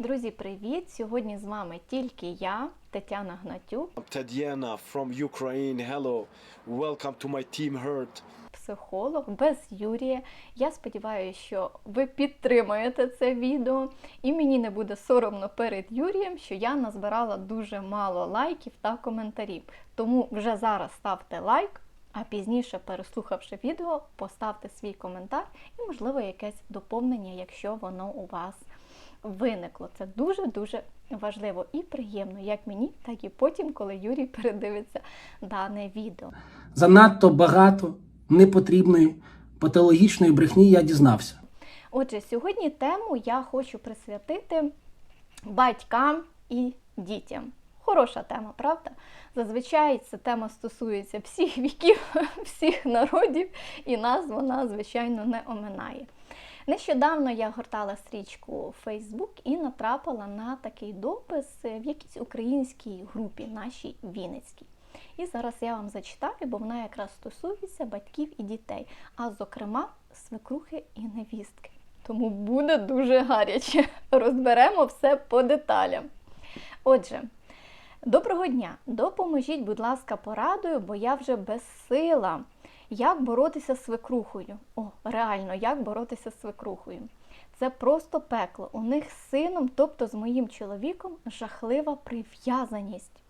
Друзі, привіт! Сьогодні з вами тільки я, Тетяна Гнатюк, Tatiana from Ukraine. Hello. Welcome to my team Hurt. психолог без Юрія. Я сподіваюся, що ви підтримаєте це відео, і мені не буде соромно перед Юрієм, що я назбирала дуже мало лайків та коментарів. Тому вже зараз ставте лайк, а пізніше, переслухавши відео, поставте свій коментар і, можливо, якесь доповнення, якщо воно у вас виникло. Це дуже-дуже важливо і приємно, як мені, так і потім, коли Юрій передивиться дане відео. Занадто багато непотрібної патологічної брехні я дізнався. Отже, сьогодні тему я хочу присвятити батькам і дітям. Хороша тема, правда? Зазвичай ця тема стосується всіх віків, всіх народів, і нас вона, звичайно, не оминає. Нещодавно я гортала стрічку Facebook і натрапила на такий допис в якійсь українській групі, нашій Вінницькій. І зараз я вам зачитаю, бо вона якраз стосується батьків і дітей, а зокрема свекрухи і невістки. Тому буде дуже гаряче. Розберемо все по деталям. Отже, доброго дня! Допоможіть, будь ласка, порадою, бо я вже безсила. Як боротися з свекрухою? О, реально, як боротися з свекрухою? Це просто пекло. У них з сином, тобто з моїм чоловіком, жахлива прив'язаність.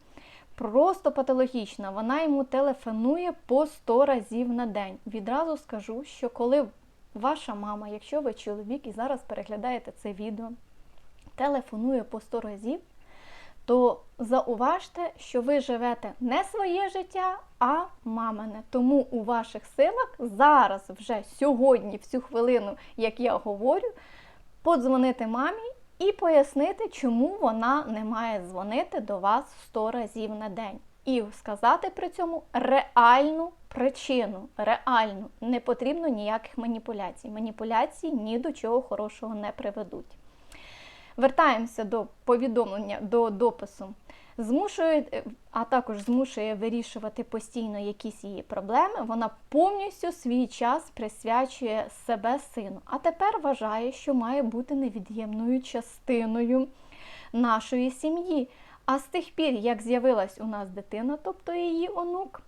Просто патологічна. Вона йому телефонує по 100 разів на день. Відразу скажу, що коли ваша мама, якщо ви чоловік і зараз переглядаєте це відео, телефонує по 100 разів, то зауважте, що ви живете не своє життя, а мамине. Тому у ваших силах зараз, вже сьогодні, в цю хвилину, як я говорю, подзвонити мамі і пояснити, чому вона не має дзвонити до вас 100 разів на день. І сказати при цьому реальну причину. Реальну. Не потрібно ніяких маніпуляцій. Маніпуляції ні до чого хорошого не приведуть. Вертаємося до повідомлення, до допису. Змушує, е, а також змушує вирішувати постійно якісь її проблеми. Вона повністю свій час присвячує себе сину. А тепер вважає, що має бути невід'ємною частиною нашої сім'ї. А з тих пір, як з'явилась у нас дитина, тобто її онук,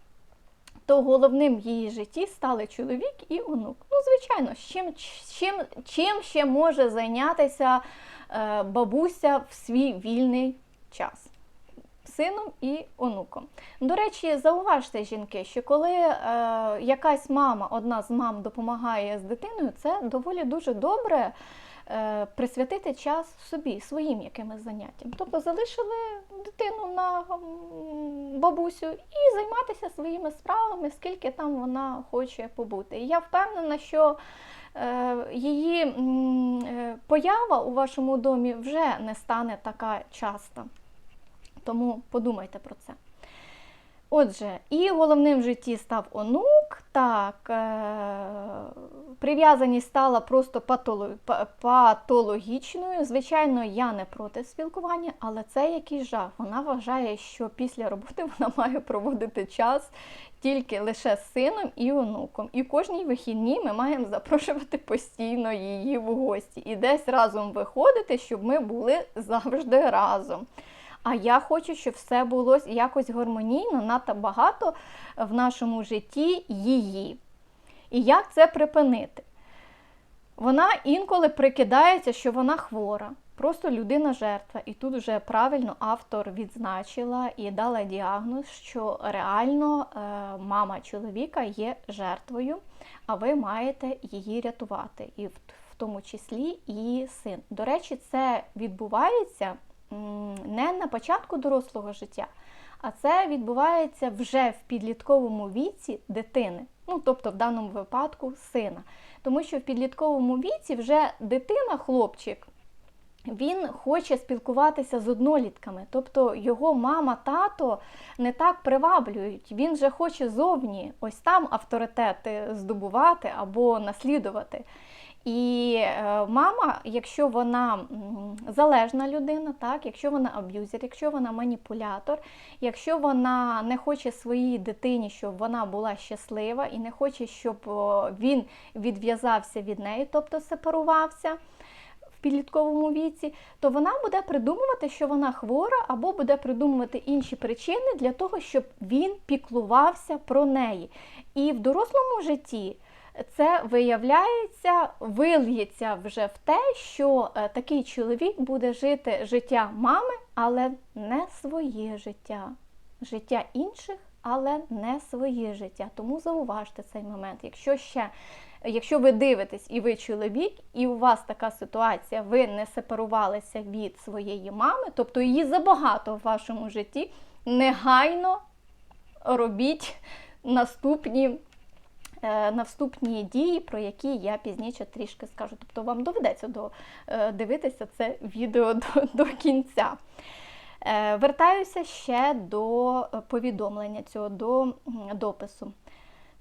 то головним в її житті стали чоловік і онук. Ну, звичайно, чим, чим, чим ще може зайнятися бабуся в свій вільний час? Сином і онуком. До речі, зауважте, жінки, що коли е, якась мама, одна з мам допомагає з дитиною, це доволі дуже добре е, присвятити час собі, своїм якимось заняттям. Тобто залишили дитину на бабусю і займатися своїми справами, скільки там вона хоче побути. І я впевнена, що е, її е, поява у вашому домі вже не стане така часто. Тому подумайте про це. Отже, і головним в житті став онук. Так, е- прив'язаність стала просто патологічною. Звичайно, я не проти спілкування, але це якийсь жах. Вона вважає, що після роботи вона має проводити час тільки лише з сином і онуком. І кожній вихідні ми маємо запрошувати постійно її в гості і десь разом виходити, щоб ми були завжди разом. А я хочу, щоб все було якось гармонійно, надто багато в нашому житті її. І як це припинити? Вона інколи прикидається, що вона хвора, просто людина жертва. І тут вже правильно автор відзначила і дала діагноз, що реально е, мама чоловіка є жертвою, а ви маєте її рятувати, і в, тому числі і син. До речі, це відбувається не на початку дорослого життя, а це відбувається вже в підлітковому віці дитини, ну тобто в даному випадку сина. Тому що в підлітковому віці вже дитина, хлопчик, він хоче спілкуватися з однолітками, тобто його мама, тато не так приваблюють. Він же хоче зовні ось там авторитети здобувати або наслідувати. І е, мама, якщо вона залежна людина, так, якщо вона аб'юзер, якщо вона маніпулятор, якщо вона не хоче своїй дитині, щоб вона була щаслива і не хоче, щоб він відв'язався від неї, тобто сепарувався, підлітковому віці, то вона буде придумувати, що вона хвора, або буде придумувати інші причини для того, щоб він піклувався про неї. І в дорослому житті це виявляється, вильється вже в те, що е, такий чоловік буде жити життя мами, але не своє життя, життя інших, але не своє життя. Тому зауважте цей момент. Якщо ще Якщо ви дивитесь і ви чоловік, і у вас така ситуація, ви не сепарувалися від своєї мами, тобто її забагато в вашому житті, негайно робіть наступні, наступні дії, про які я пізніше трішки скажу. Тобто вам доведеться до, е, дивитися це відео до, до кінця. Е, Вертаюся ще до повідомлення цього, до допису.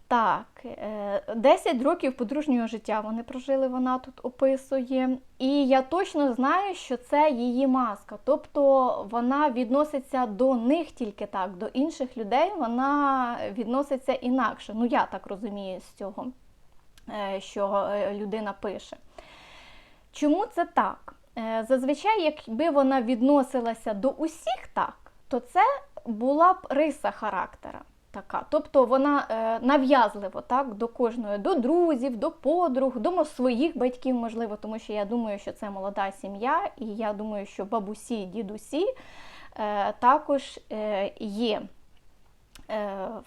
Так, е, 10 років подружнього життя вони прожили, вона тут описує. І я точно знаю, що це її маска. Тобто вона відноситься до них тільки так, до інших людей вона відноситься інакше. Ну, я так розумію з цього, е, що е, людина пише. Чому це так? Е, Зазвичай, якби вона відносилася до усіх так, то це була б риса характера така. Тобто вона е, нав'язливо так, до кожної, до друзів, до подруг, до своїх батьків, можливо, тому що я думаю, що це молода сім'я, і я думаю, що бабусі, дідусі е, також е, є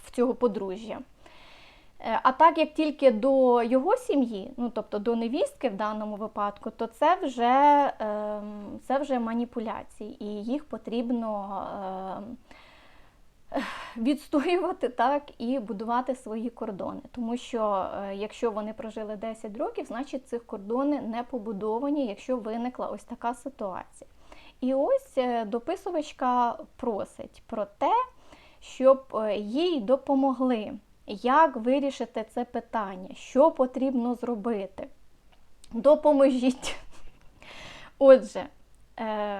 в цього подружжя. А так як тільки до його сім'ї, ну тобто до невістки в даному випадку, то це вже, ем, це вже маніпуляції, і їх потрібно ем, відстоювати так і будувати свої кордони. Тому що е, якщо вони прожили 10 років, значить цих кордони не побудовані, якщо виникла ось така ситуація. І ось е, дописувачка просить про те, щоб е, їй допомогли, як вирішити це питання, що потрібно зробити. Допоможіть. Отже,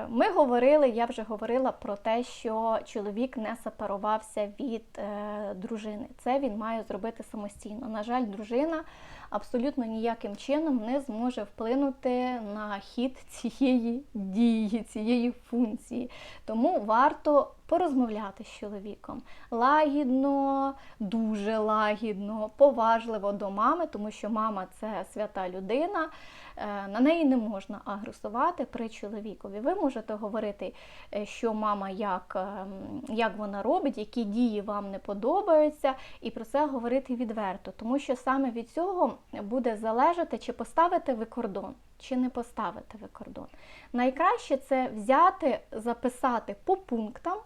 ми говорили, я вже говорила про те, що чоловік не сепарувався від е, дружини. Це він має зробити самостійно. На жаль, дружина абсолютно ніяким чином не зможе вплинути на хід цієї дії, цієї функції. Тому варто порозмовляти з чоловіком лагідно, дуже лагідно, поважливо до мами, тому що мама це свята людина. е, На неї не можна агресувати при чоловікові. Ви можете говорити, е, що мама як, ем, як вона робить, які дії вам не подобаються, і про це говорити відверто, тому що саме від цього буде залежати, чи поставите ви кордон, чи не поставите ви кордон. Найкраще це взяти, записати по пунктам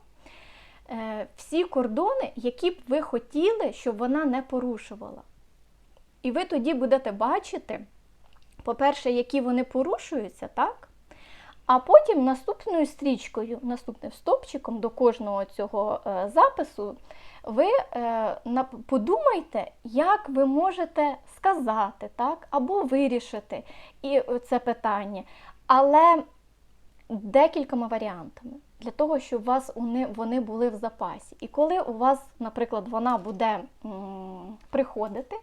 е, всі кордони, які б ви хотіли, щоб вона не порушувала. І ви тоді будете бачити, по-перше, які вони порушуються, так? А потім наступною стрічкою, наступним стопчиком до кожного цього е, запису, ви е, подумайте, як ви можете сказати, так, або вирішити і е, це питання. Але декількома варіантами для того, щоб у вас вони, були в запасі. І коли у вас, наприклад, вона буде приходити,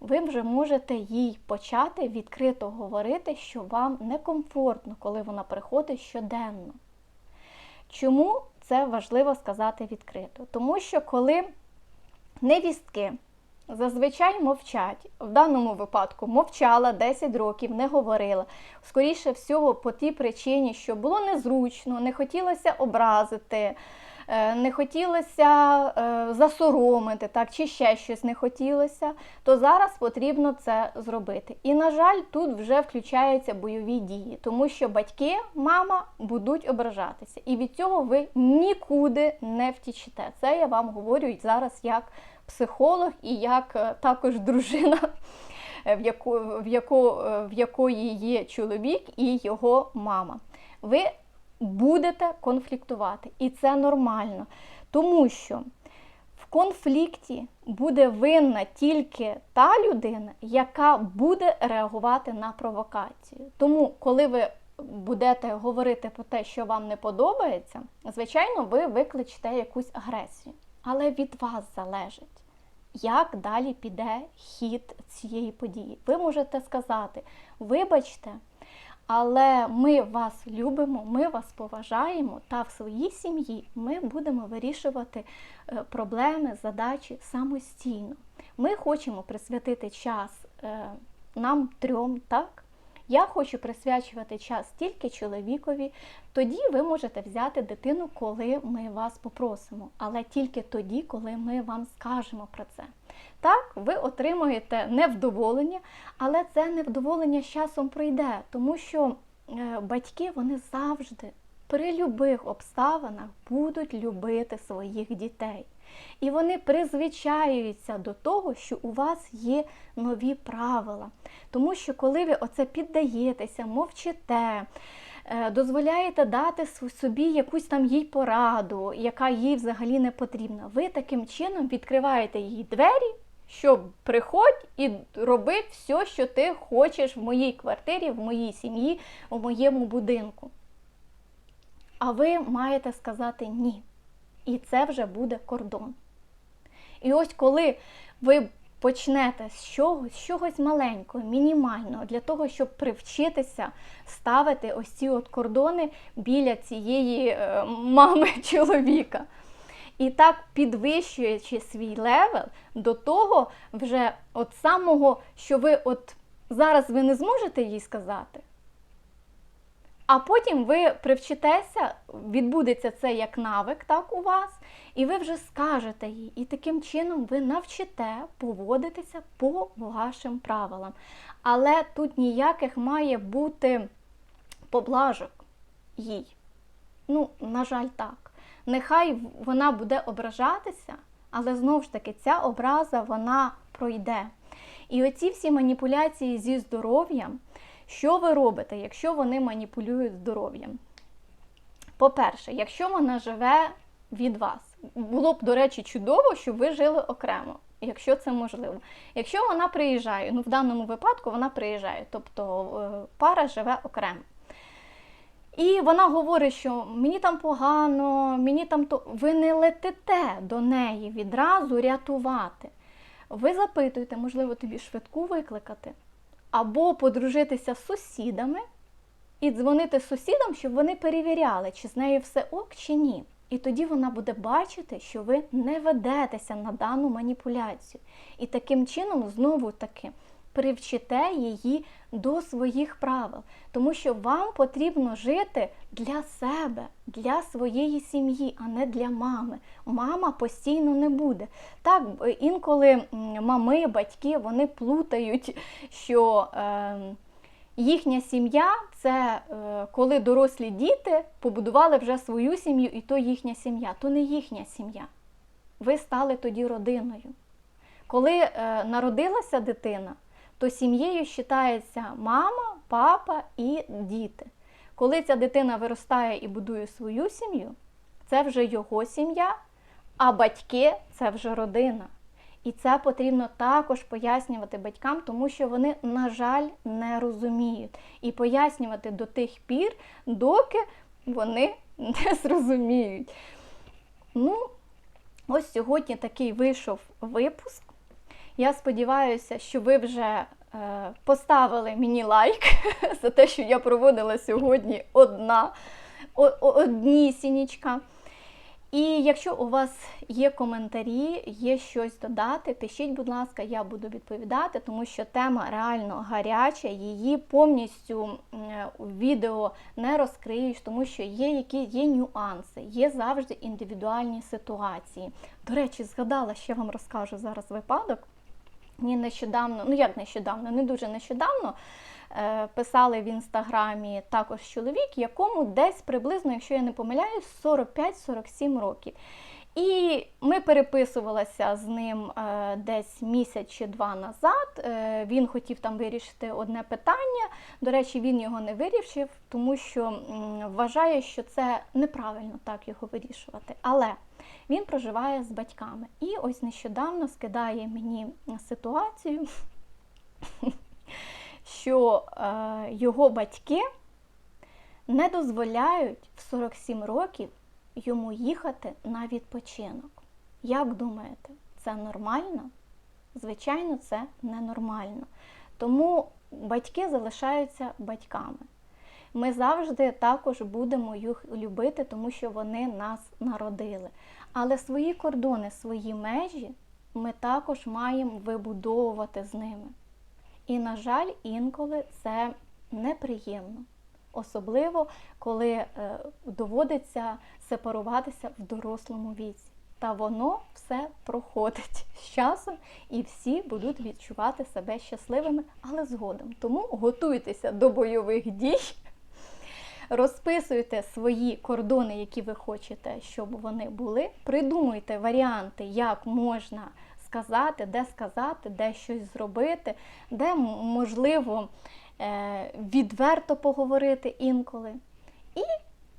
ви вже можете їй почати відкрито говорити, що вам некомфортно, коли вона приходить щоденно. Чому це важливо сказати відкрито? Тому що коли невістки зазвичай мовчать, в даному випадку мовчала 10 років, не говорила. Скоріше всього, по тій причині, що було незручно, не хотілося образити, не хотілося е, засоромити, так, чи ще щось не хотілося, то зараз потрібно це зробити. І, на жаль, тут вже включаються бойові дії, тому що батьки, мама будуть ображатися. І від цього ви нікуди не втічете. Це я вам говорю зараз як психолог і як е, також дружина, е, в, яку, в, яку, е, в якої є чоловік і його мама. Ви будете конфліктувати, і це нормально, тому що в конфлікті буде винна тільки та людина, яка буде реагувати на провокацію. Тому, коли ви будете говорити про те, що вам не подобається, звичайно, ви викличете якусь агресію. Але від вас залежить, як далі піде хід цієї події. Ви можете сказати: вибачте, Але ми вас любимо, ми вас поважаємо, та в своїй сім'ї ми будемо вирішувати е, проблеми, задачі самостійно. Ми хочемо присвятити час е, нам трьом, так? Я хочу присвячувати час тільки чоловікові. Тоді ви можете взяти дитину, коли ми вас попросимо, але тільки тоді, коли ми вам скажемо про це. Так, ви отримуєте невдоволення, але це невдоволення з часом пройде, тому що е, батьки вони завжди при любих обставинах будуть любити своїх дітей. І вони призвичаюються до того, що у вас є нові правила. Тому що коли ви оце піддаєтеся, мовчите, е, дозволяєте дати собі якусь там їй пораду, яка їй взагалі не потрібна, ви таким чином відкриваєте їй двері, щоб приходь і роби все, що ти хочеш в моїй квартирі, в моїй сім'ї, у моєму будинку. А ви маєте сказати ні. І це вже буде кордон. І ось коли ви почнете з чогось, з чогось маленького, мінімального, для того, щоб привчитися ставити ось ці от кордони біля цієї е, мами чоловіка. І так підвищуючи свій левел до того, вже от самого, що ви от зараз ви не зможете їй сказати, а потім ви привчитеся, відбудеться це як навик, так у вас, і ви вже скажете їй. І таким чином ви навчите поводитися по вашим правилам. Але тут ніяких має бути поблажок їй. Ну, на жаль, так. Нехай вона буде ображатися, але знову ж таки ця образа вона пройде. І оці всі маніпуляції зі здоров'ям, що ви робите, якщо вони маніпулюють здоров'ям? По-перше, якщо вона живе від вас, було б, до речі, чудово, щоб ви жили окремо, якщо це можливо. Якщо вона приїжджає, ну в даному випадку вона приїжджає, тобто е, пара живе окремо. І вона говорить, що мені там погано, мені там то. Ви не летите до неї відразу рятувати. Ви запитуєте, можливо, тобі швидку викликати, або подружитися з сусідами і дзвонити сусідам, щоб вони перевіряли, чи з нею все ок, чи ні. І тоді вона буде бачити, що ви не ведетеся на дану маніпуляцію. І таким чином, знову таки, привчите її до своїх правил, тому що вам потрібно жити для себе, для своєї сім'ї, а не для мами. Мама постійно не буде. Так, інколи мами, батьки вони плутають, що. Е, Їхня сім'я це е, коли дорослі діти побудували вже свою сім'ю, і то їхня сім'я, то не їхня сім'я. Ви стали тоді родиною. Коли е, народилася дитина, то сім'єю вважається мама, папа і діти. Коли ця дитина виростає і будує свою сім'ю, це вже його сім'я, а батьки це вже родина. І це потрібно також пояснювати батькам, тому що вони, на жаль, не розуміють. І пояснювати до тих пір, доки вони не зрозуміють. Ну, ось сьогодні такий вийшов випуск. Я сподіваюся, що ви вже е, поставили мені лайк за те, що я проводила сьогодні одна, о- о- однісінічка. І якщо у вас є коментарі, є щось додати, пишіть, будь ласка, я буду відповідати, тому що тема реально гаряча, її повністю у відео не розкриєш, тому що є які є нюанси, є завжди індивідуальні ситуації. До речі, згадала, ще вам розкажу зараз випадок. Мені нещодавно, ну як нещодавно, не дуже нещодавно. е, Писали в інстаграмі також чоловік, якому десь приблизно, якщо я не помиляюсь, 45-47 років. І ми переписувалися з ним е, десь місяць чи два назад. Е, він хотів там вирішити одне питання. До речі, він його не вирішив, тому що вважає, що це неправильно так його вирішувати. Але він проживає з батьками. І ось нещодавно скидає мені ситуацію, що е, його батьки не дозволяють в 47 років йому їхати на відпочинок. Як думаєте, це нормально? Звичайно, це ненормально. Тому батьки залишаються батьками. Ми завжди також будемо їх любити, тому що вони нас народили. Але свої кордони, свої межі ми також маємо вибудовувати з ними. І, на жаль, інколи це неприємно. Особливо, коли е, доводиться сепаруватися в дорослому віці. Та воно все проходить з часом, і всі будуть відчувати себе щасливими, але згодом. Тому готуйтеся до бойових дій, розписуйте свої кордони, які ви хочете, щоб вони були. Придумуйте варіанти, як можна сказати, де сказати, де щось зробити, де можливо відверто поговорити інколи. І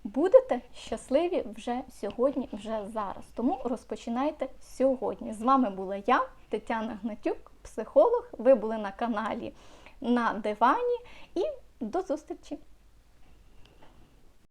будете щасливі вже сьогодні, вже зараз. Тому розпочинайте сьогодні. З вами була я, Тетяна Гнатюк, психолог. Ви були на каналі на дивані. І до зустрічі!